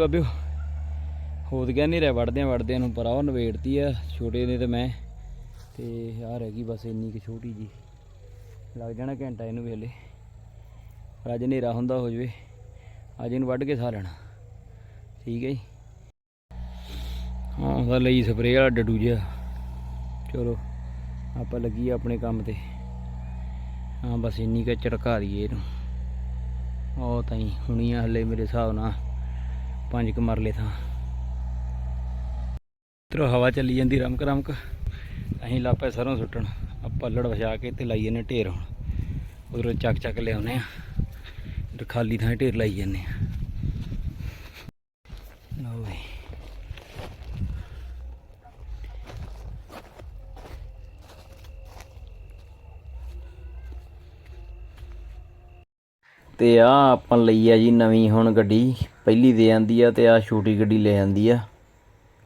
ਬਾਬਿਓ ਹੋਦ ਗਿਆ ਨਹੀਂ ਰਹਿ ਵੜਦਿਆਂ ਵੜਦਿਆਂ ਨੂੰ ਪਰ ਉਹ ਨਵੇੜਤੀ ਆ, ਛੋਟੇ ਨੇ ਤੇ ਮੈਂ। ਤੇ ਆ ਰਹਿ ਗਈ ਬਸ ਇੰਨੀ ਕਿ ਛੋਟੀ ਜੀ ਲੱਗ ਜਾਣਾ ਘੰਟਾ ਇਹਨੂੰ ਵੀ ਹਲੇ। ਪਰ ਅੱਜ ਹਨੇਰਾ ਹੁੰਦਾ ਹੋ ਜਵੇ। ਅੱਜ ਇਹਨੂੰ ਵੱਢ ਕੇ ਸਾ ਲੈਣਾ। ਠੀਕ ਹੈ ਜੀ। ਹਾਂ ਉਹਦਾ ਲਈ ਸਪਰੇਅ ਵਾਲਾ ਡੱਡੂ ਜਿਹਾ। ਚਲੋ, ਆਪਾਂ ਲੱਗੀ ਆਪਣੇ ਕੰਮ ਤੇ। ਹਾਂ, ਬਸ ਇੰਨੀ ਕੁ ਝੜਕਾ ਦਈਏ ਇਹਨੂੰ। ਉਹ ਤਾਈ ਹੁਣੀ ਆ ਹਲੇ ਮੇਰੇ ਹਿਸਾਬ ਨਾਲ। ਪੰਜ ਕੁ ਮਰਲੇ ਥਾਂ। ਇੱਧਰੋਂ ਹਵਾ ਚੱਲੀ ਜਾਂਦੀ ਰਮਕ ਰਮਕ। ਅਸੀਂ ਲਾਪੇ ਸਰੋਂ ਸੁੱਟਣ। ਆ ਪੱਲੜ ਵਛਾ ਕੇ ਤੇ ਲਾਈਏ ਨੇ ਢੇਰ ਹੁਣ। ਉਧਰੋਂ ਚੱਕ ਚੱਕ ਲਿਆਉਨੇ ਆ। ਖਾਲੀ ਥਾਂ ਢੇਰ ਲਾਈ ਜਾਂਦੇ ਆ। ਲਓ ਬਈ। ਤੇ ਆ ਆਪਾਂ ਲਈ ਆ ਜੀ ਨਵੀਂ ਹੁਣ ਗੱਡੀ। ਪਹਿਲੀ ਦੇ ਆਂਦੀ ਆ ਤੇ ਆ ਛੋਟੀ ਗੱਡੀ ਲੈ ਆਂਦੀ ਆ।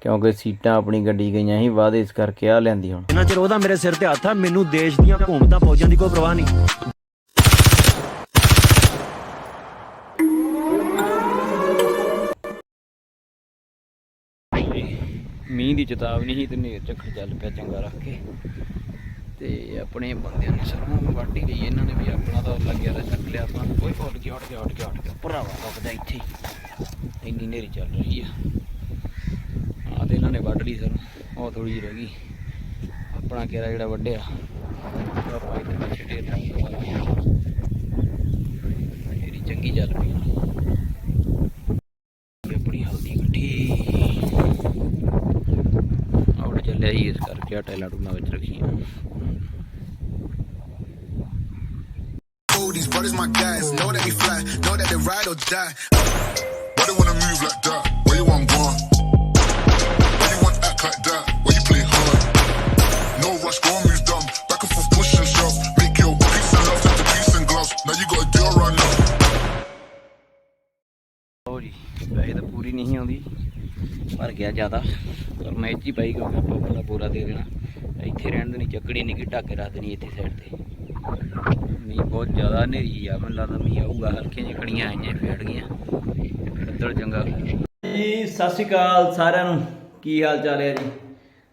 ਕਿਉਂਕਿ ਸੀਟਾਂ ਆਪਣੀ ਗੱਡੀ ਗਈਆਂ ਸੀ ਵਾਅਦੇ ਇਸ ਕਰਕੇ ਆ ਲੈਂਦੀ ਹੁਣ। ਜਿੰਨਾ ਚਿਰ ਉਹਦਾ ਮੇਰੇ ਸਿਰ ਤੇ ਹੱਥ ਆ ਮੈਨੂੰ ਦੇਸ਼ ਦੀਆਂ ਹਕੂਮਤਾਂ ਫੌਜਾਂ ਦੀ ਕੋਈ ਪਰਵਾਹ ਨਹੀਂ। ਮੀਂਹ ਦੀ ਚੇਤਾਵਨੀ ਸੀ ਤੇ ਨੇਰ ਝੱਖੜ ਚੱਲ ਪਿਆ ਚੰਗਾ ਰੱਖ ਕੇ। ਤੇ ਆਪਣੇ ਬੰਦਿਆਂ ਨੇ ਸਰੋਂ ਵਾਢੀ ਲਈ ਇਹਨਾਂ ਨੇ ਵੀ ਆਪਣਾ ਤਾਂ ਲੱਗਿਆ ਤਾਂ ਚੱਕ ਲਿਆ ਆਪਾਂ। ਕੋਈ ਉੱਡ ਗਿਆ ਉੱਡ ਗਿਆ ਉੱਡ ਗਿਆ ਉੱਡ ਗਿਆ ਭਰਾਵਾ ਰੁਕਦਾ ਇੱਥੇ। ਹੀ ਇੰਨੀ ਨੇਰੀ ਚੱਲ ਰਹੀ ਆ ਆ ਤੇ ਇਹਨਾਂ ਨੇ ਵੱਢ ਲਈ ਸਰੋਂ ਉਹ ਥੋੜੀ ਜਿਹੀ ਰਹਿ ਗਈ ਆਪਣਾ ਕਿਹੜਾ ਜਿਹੜਾ ਵੱਢਿਆ ਆਪਾਂ ਇੱਥੇ ਪਿੱਛੇ ਢੇਰ ਲਾਇਆ ਮੇਰੀ ਚੰਗੀ ਚੱਲ ਪਈ ਹੁਣ। ਆਪਣੀ ਹਲਦੀ ਇਕੱਠੀ ਆਉਟ ਚੱਲਿਆ ਜੀ ਇਸ ਕਰਕੇ ਆ ਟੈਲਾ ਟੂਨਾ ਵਿੱਚ ਰੱਖੀਆਂ Oh, these brothers my guys. Know that we fly, know that they ride or die. Why they wanna ਪੂਰੀ ਨਹੀਂ ਆਉਂਦੀ। ਭਰ ਗਿਆ ਜ਼ਿਆਦਾ। ਪਰ ਮੈਂ ਇੱਥੇ ਹੀ ਪਾਈ ਆਪਾਂ ਪੂਰਾ ਪੂਰਾ ਦੇ ਦੇਣਾ। ਇੱਥੇ ਰਹਿਣ ਦੇਣੀ ਚੱਕੜੀ ਨਹੀਂ ਕਿ ਢੱਕ ਕੇ ਰੱਖ ਦੇਣੀ ਇੱਥੇ ਸਾਈਡ ਤੇ। ਮੀਂਹ ਬਹੁਤ ਜ਼ਿਆਦਾ ਹਨੇਰੀ ਆ, ਮੈਨੂੰ ਲੱਗਦਾ ਮੀਂਹ ਆਊਗਾ, ਹਲਕੀਆਂ ਜਿਹੀਆਂ ਕਣੀਆਂ ਆਈਆਂ, ਫੇੜ ਗਈਆਂ। ਬੱਦਲ ਚੰਗਾ ਜੀ, ਸਤਿ ਸ਼੍ਰੀ ਅਕਾਲ ਸਾਰਿਆਂ ਨੂੰ। ਕੀ ਹਾਲ ਚਾਲ ਹੈ ਜੀ?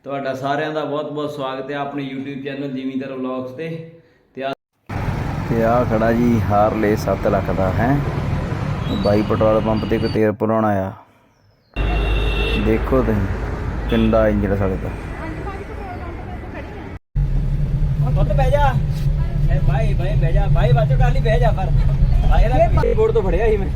ਤੁਹਾਡਾ ਸਾਰਿਆਂ ਦਾ ਬਹੁਤ ਬਹੁਤ ਸਵਾਗਤ ਹੈ ਆਪਣੇ YouTube ਚੈਨਲ ਜਿਮੀਦਾਰ ਵਲੌਗਸ ਤੇ। ਤੇ ਤੇ ਆ ਖੜਾ ਜੀ ਹਾਰਲੇ 7 ਲੱਖ ਦਾ, ਹੈ? ਬਾਈ ਪੈਟਰੋਲ ਪੰਪ ਤੇ ਕੋ ਤੇਲ ਪੁਰਾਣ ਆਇਆ ਦੇਖੋ ਤੁਸੀਂ ਕਿੰਦਾ ਇੰਜਣ ਸਕਦਾ ਪੁੱਤ ਬਹਿ ਜਾ। ਐ ਭਾਈ ਭਾਈ ਬਹਿ ਜਾ। ਭਾਈ ਬਾਚੋ ਕਰ ਲਈ ਬਹਿ ਜਾ ਪਰ ਭਾਈ ਦਾ ਬੋਰਡ ਤੋਂ ਫੜਿਆ ਸੀ ਮੈਂ।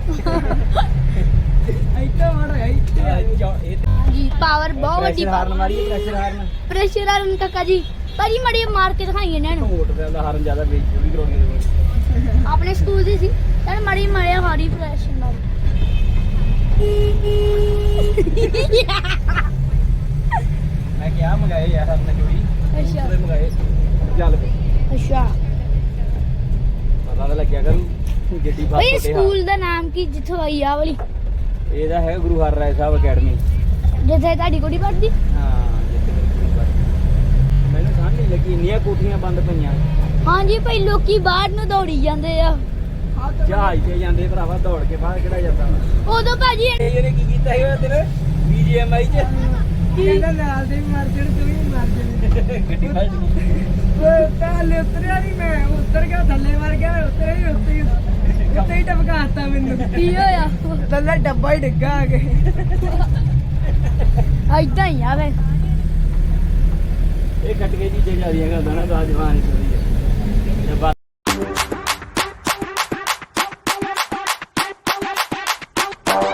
ਇੱਥੇ ਮਾਰ ਇੱਥੇ ਜੀ ਪਾਵਰ ਬਹੁਤ ਵੱਡੀ ਹਾਰਨ ਮਾਰੀ ਪ੍ਰੈਸ਼ਰ ਹਾਰਨ। ਪ੍ਰੈਸ਼ਰ ਆ ਉਹਨਾਂ ਕਾਕਾ ਜੀ। ਭਾਜੀ ਮੜੀ ਮਾਰ ਕੇ ਦਿਖਾਈ ਇਹਨਾਂ ਨੂੰ। ਮੋਟਰ ਦਾ ਹਾਰਨ ਜ਼ਿਆਦਾ ਵੇਚ ਚੋਰੀ ਕਰਾਉਣੀ ਦੇ ਆਪਣੇ ਸਕੂਲ ਦੀ ਸੀ। ਤਾਂ ਮੜੀ ਮਾਰਿਆ ਹਾਰੀ ਪ੍ਰੈਸ਼ਰ ਨਾਲ ਮੈਂ ਕਿਹਾ ਮੰਗਾਏ ਯਾਰ ਹਾਰਨ ਚੋਰੀ ਅੱਛਾ। ਉਹਦੇ ਮੰਗਾਏ ਚੱਲ ਪਏ ਅੱਛਾ। ਪਤਾ ਤਾਂ ਲੱਗਿਆ ਕਰੂ ਗੱਡੀ ਬਾਤ ਭਾਈ ਸਕੂਲ ਦਾ ਨਾਮ ਕੀ ਜਿੱਥੋਂ ਆਈ ਆ ਵਾਲੀ? ਇਹਦਾ ਹੈ ਗੁਰੂ ਹਰਰਾਏ ਸਾਹਿਬ ਅਕੈਡਮੀ। ਜਿੱਥੇ ਤੁਹਾਡੀ ਕੁੜੀ ਪੜ੍ਹਦੀ? ਹਾਂ ਜਿੱਥੇ ਮੇਰੀ ਕੁੜੀ ਪੜ੍ਹਦੀ। ਮੈਨੂੰ ਸਮਝ ਨਹੀਂ ਲੱਗੀ ਇੰਨੀਆਂ ਕੋਠੀਆਂ ਬੰਦ ਪਈਆਂ। ਹਾਂਜੀ ਭਾਈ ਲੋਕੀ ਬਾਹਰ ਨੂੰ ਦੌੜੀ ਜਾਂਦੇ ਆ। ਜਹਾਜ਼ ਤੇ ਜਾਂਦੇ ਭਰਾਵਾ ਦੌੜ ਕੇ ਬਾਹਰ ਕਿਹੜਾ ਜਾਂਦਾ ਵਾ? ਉਦੋਂ ਭਾਜੀ ਇਹ ਇਹਨੇ ਕੀ ਕੀਤਾ ਸੀ ਉਹ ਤੇਰੇ ਬੀਜੀਐਮਆਈ ਚ। ਕਹਿੰਦਾ ਨਾਲ ਦੇ ਵੀ ਮਰ ਜਾਣ ਤੂੰ ਵੀ ਮਰ ਜਾਣ। ਗੱਡੀ ਫਸ ਗਈ। ਓਏ ਪਹਿਲੇ ਉਤਰਿਆ ਨਹੀਂ ਮੈਂ ਉਤਰ ਗਿਆ ਥੱਲੇ ਮਰ ਗਿਆ ਉਤਰਿਆ ਹੀ ਉੱਤੇ ਹੀ ਉੱਤੇ ਹੀ ਟਪਕਾਤਾ ਮੈਨੂੰ। ਕੀ ਹੋਇਆ? ਥੱਲੇ ਡੱਬਾ ਹੀ ਡਿੱਗਾ ਆ ਕੇ। ਐਦਾਂ ਹੀ ਆ ਵੇ। ਇਹ ਕੱਟ ਕੇ ਜੀ ਜੇ ਜਾ ਰਹੀ ਹੈਗਾ ਦਾਣਾ ਦਾ ਜਵਾਨ ਚੋਰੀ